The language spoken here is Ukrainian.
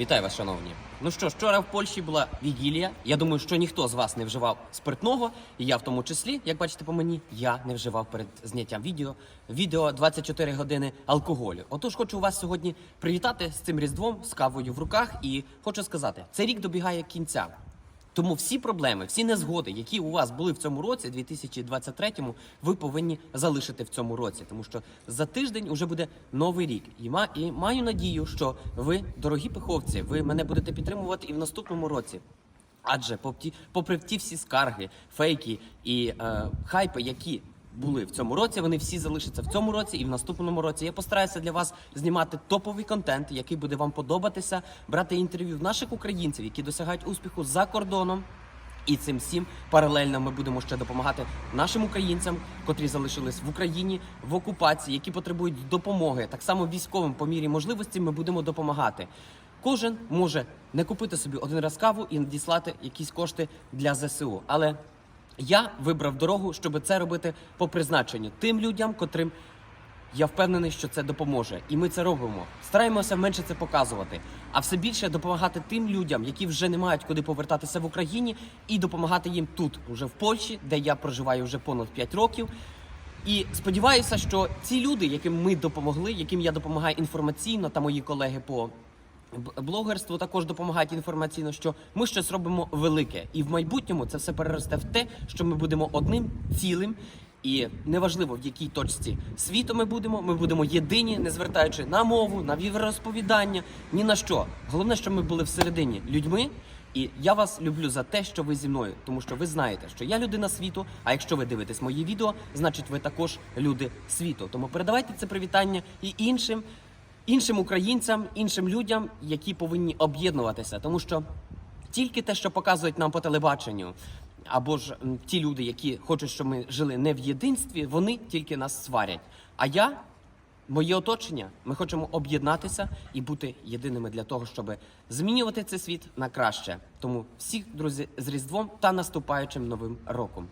Вітаю вас, шановні. Ну що вчора в Польщі була вігілія. Я думаю, що ніхто з вас не вживав спиртного, і я в тому числі, як бачите по мені, я не вживав перед зняттям відео. Відео 24 години алкоголю. Отож, хочу вас сьогодні привітати з цим різдвом, з кавою в руках, і хочу сказати, цей рік добігає кінця. Тому всі проблеми, всі незгоди, які у вас були в цьому році, 2023-му, ви повинні залишити в цьому році, тому що за тиждень уже буде новий рік. І, і маю надію, що ви, дорогі пиховці, ви мене будете підтримувати і в наступному році. Адже попри ті всі скарги, фейки і е, хайпи, які були в цьому році, вони всі залишаться в цьому році і в наступному році. Я постараюся для вас знімати топовий контент, який буде вам подобатися, брати інтерв'ю в наших українців, які досягають успіху за кордоном. І цим всім паралельно ми будемо ще допомагати нашим українцям, котрі залишились в Україні в окупації, які потребують допомоги. Так само військовим по мірі можливості ми будемо допомагати. Кожен може не купити собі один раз каву і надіслати якісь кошти для ЗСУ. Але я вибрав дорогу, щоб це робити по призначенню тим людям, котрим я впевнений, що це допоможе, і ми це робимо. Стараємося менше це показувати, а все більше допомагати тим людям, які вже не мають куди повертатися в Україні, і допомагати їм тут, уже в Польщі, де я проживаю вже понад 5 років. І сподіваюся, що ці люди, яким ми допомогли, яким я допомагаю інформаційно, та мої колеги по б- блогерству також допомагають інформаційно, що ми щось робимо велике, і в майбутньому це все переросте в те, що ми будемо одним цілим. І неважливо в якій точці світу ми будемо, ми будемо єдині, не звертаючи на мову, на віросповідання, ні на що. Головне, що ми були всередині людьми. І я вас люблю за те, що ви зі мною, тому що ви знаєте, що я людина світу. А якщо ви дивитесь мої відео, значить ви також люди світу. Тому передавайте це привітання і іншим, іншим українцям, іншим людям, які повинні об'єднуватися, тому що тільки те, що показують нам по телебаченню, або ж ті люди, які хочуть, щоб ми жили не в єдинстві, вони тільки нас сварять. А я, моє оточення, ми хочемо об'єднатися і бути єдиними для того, щоб змінювати цей світ на краще. Тому всіх друзі з Різдвом та наступаючим новим роком.